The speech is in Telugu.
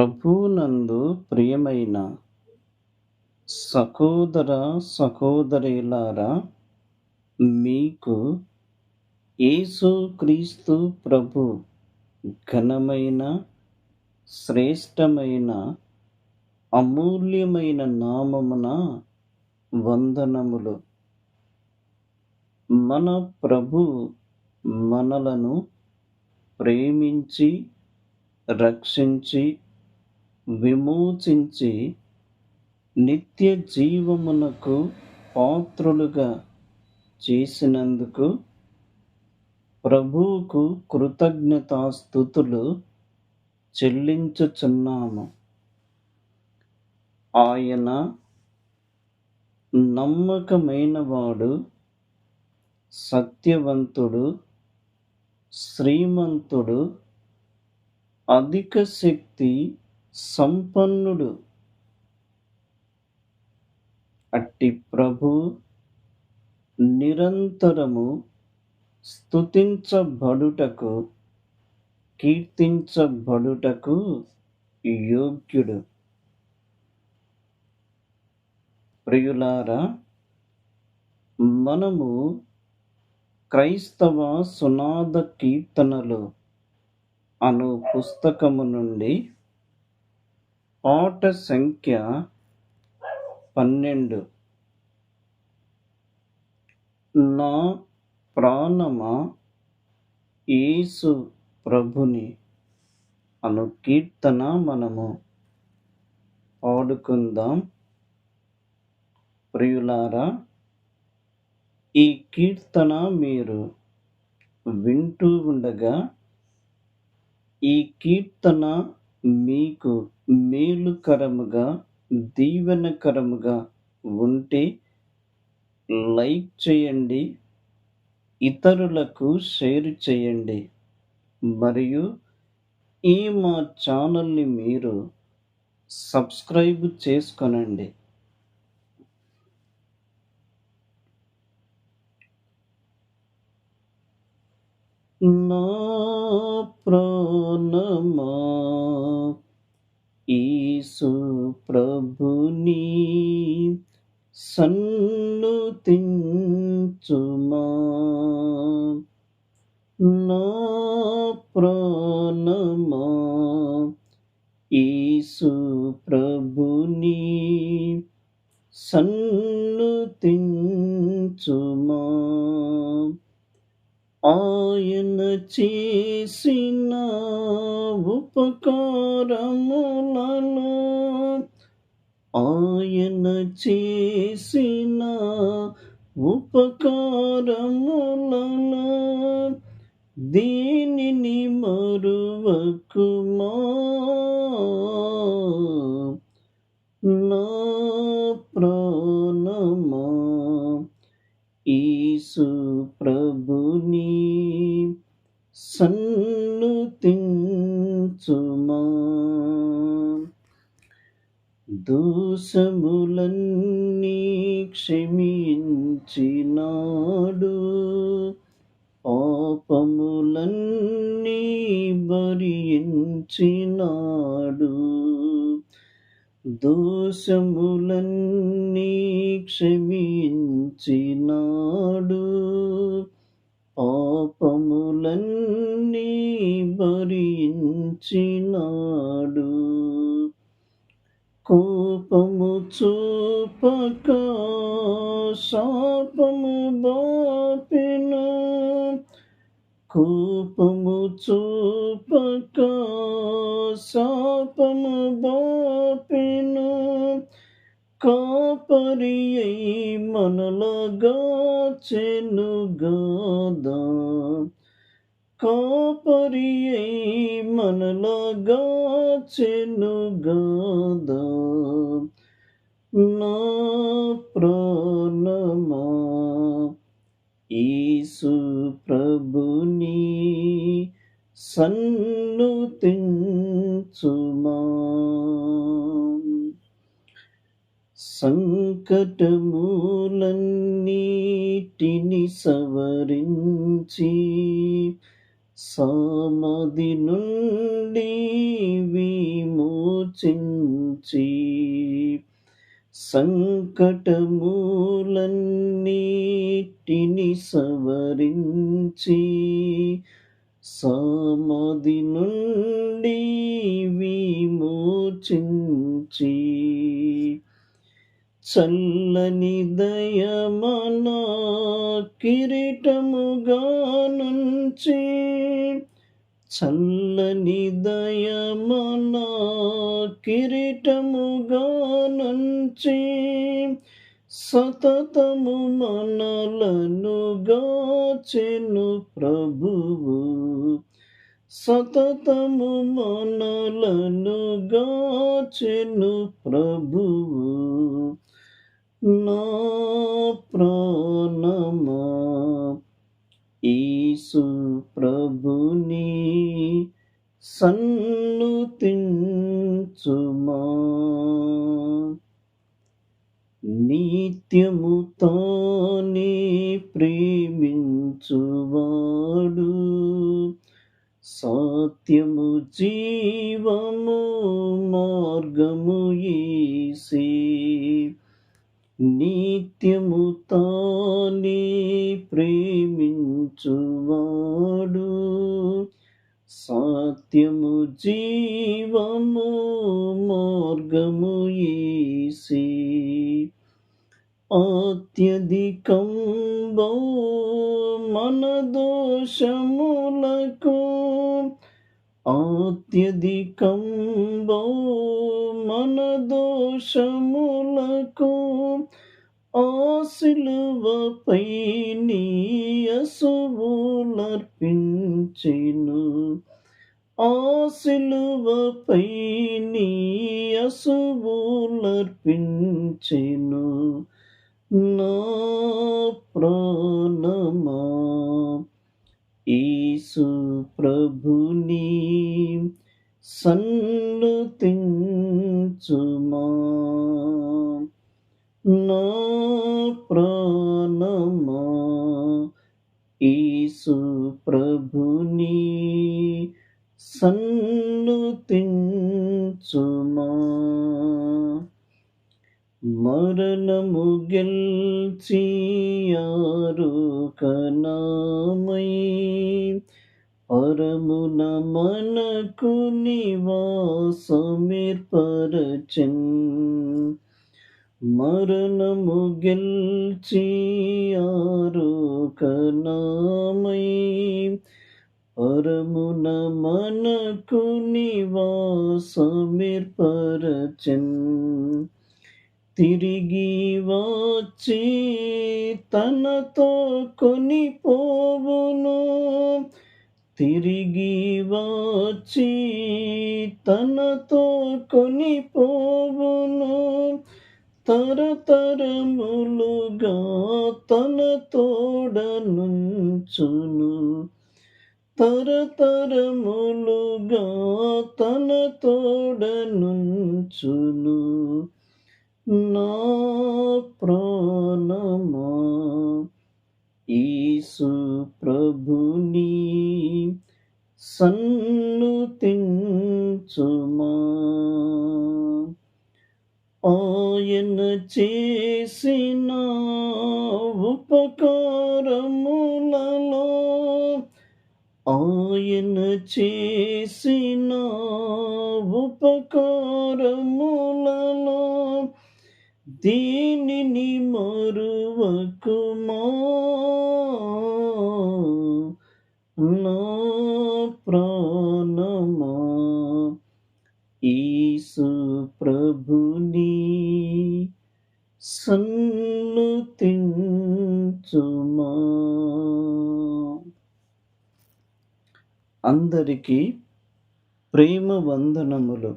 ప్రభునందు ప్రియమైన సహోదర సహోదరులారా మీకు యేసుక్రీస్తు ప్రభు ఘనమైన శ్రేష్టమైన అమూల్యమైన నామమున వందనములు. మన ప్రభు మనలను ప్రేమించి రక్షించి విమోచించి నిత్య జీవమునకు పాత్రులుగా చేసినందుకు ప్రభువుకు కృతజ్ఞతాస్థుతులు చెల్లించుచున్నాము. ఆయన నమ్మకమైనవాడు సత్యవంతుడు శ్రీమంతుడు అధిక శక్తి సంపన్నుడు. అట్టి ప్రభు నిరంతరము స్తుతించబడుటకు కీర్తించబడుటకు యోగ్యుడు. ప్రియులారా మనము క్రైస్తవ సునాద కీర్తనలు అను పుస్తకము నుండి పాట సంఖ్య పన్నెండు. నా ప్రాణమా యేసు ప్రభుని అను కీర్తన మనము పాడుకుందాం. ప్రియులారా ఈ కీర్తన మీరు వింటూ ఉండగా ఈ కీర్తన మీకు మేలుకరముగా దీవెనకరముగా ఉంటే లైక్ చేయండి ఇతరులకు షేర్ చేయండి. మరియు ఈ మా ఛానల్ని మీరు సబ్స్క్రైబ్ చేసుకొనండి. నా ప్రాణమా యేసు ప్రభుని సన్ను తించుమా చేసిన ఉపకారములను ఆయన చేసిన ఉపకారములను దీనిని మరువకుమా సన్నుతించుమా? దోషములన్నీ క్షమించినాడు. పాపములన్నీ భరించినాడు. దోషములన్నీ క్షమించినాడు. పాపములన్నీ భరించినాడు కోపము చూపక శాపము బాపిన కోపము చూపక శాపము బాపిన కాపరి మనలగా చెనుగాదా కాపరి మనలాగా మనలగా చెనుగాదా నా ప్రాణమా ఈసు ప్రభుని సన్నుతించుమా సంకటమూలన్నిటిని సవరించి సామది నుండి విమోచించి సంకటమూలన్నిటిని సవరించి సామది నుండి విమోచించి చల్లని దయమనా కిరీటముగా నుంచి చల్లని దయమన కిరీటముగా నుంచి సతతము మనలను గాచెను ప్రభువు. సతతము మనలను గాచెను ప్రభువు. నా ప్రాణమా? ఈసు ప్రభుని సన్నుతించుమా నిత్యము తానే ప్రేమించువాడు. సత్యము జీవము మార్గము నిత్యము తానే ప్రేమించువాడు. సత్యము జీవము మార్గము ఈసి అత్యధికం మన దోషములకు. అత్యధికం మన దోషములకు. ఆశిలువపై నీ అసువులర్పించెను. ఆశిలువపై నీ అసువులర్పించెను. నా ప్రాణమా ఈసు ప్రభుని సన్నుతించుమా. నా ప్రాణమా? ఈసు ప్రభుని సన్నుతించుమా మరణము గెల్చియారు కనామై పరమున మనకు నివాసమిర్పరచన్. మరణము గెల్చి ఆరోకనామై పరమున మనకు నివాసమిర్పరచన్. తిరిగి వచ్చి తనతో కొనిపోవును. తిరిగి వచ్చి తనతో కొనిపోవును. తరతరములుగా తన తోడనుంచును తరతరములుగా తన తోడనుంచును నా ప్రాణమా? ఈసు ప్రభుని సన్ను తించుమా ఆయన చేసిన ఉపకారములలో ఆయన చేసిన ఉపకారములలో దీనిని మరువకుమా? నా సన్నుతించుమా అందరికీ ప్రేమ వందనములు.